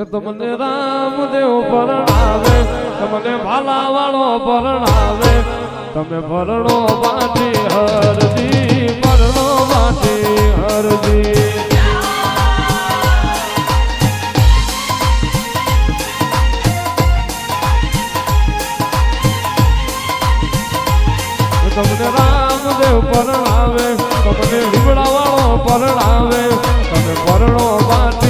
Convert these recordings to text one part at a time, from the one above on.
એ તમને રામદેવ પરણાવે, તમને ભાલા વાળો પરણાવે, તમે ભરણો બાંધી હરજી ભરણો બાંધી હરજી. તમને રામદેવ પરણાવે, તમને રીવડા વાળો પરણાવે, તમે પરણો બાટી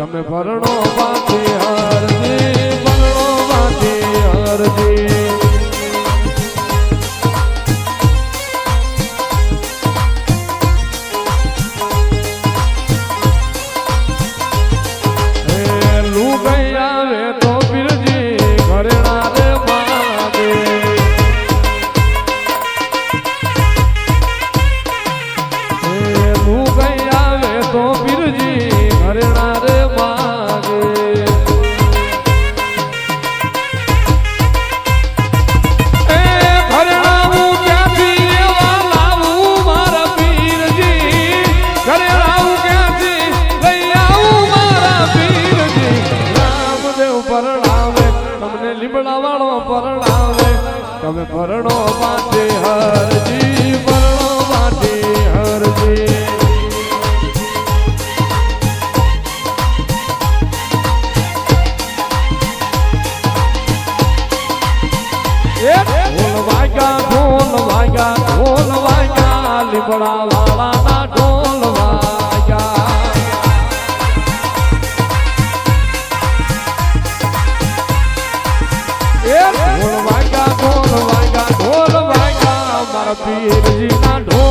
તમે ભરણો માથી હરજી ભરણો માથી હરજી. પરણાવે તમને લીમડા વાળો પરણાવે તમે પરણો માટે હરજી પરણો માટે હરજી. ઢોલ વાગ્યા ઢોલ વાગ્યા લીમડા વાળાના ઢોલ કબીરજીના ઢોળ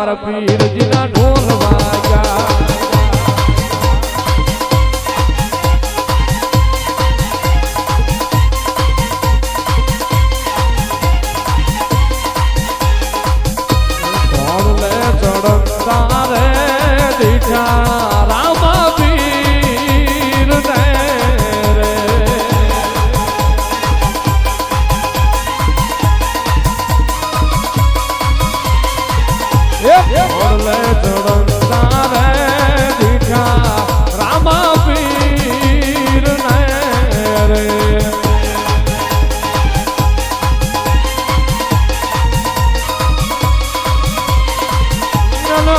para a vida.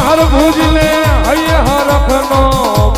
હર ભૂજ લે હૈ હરખ નો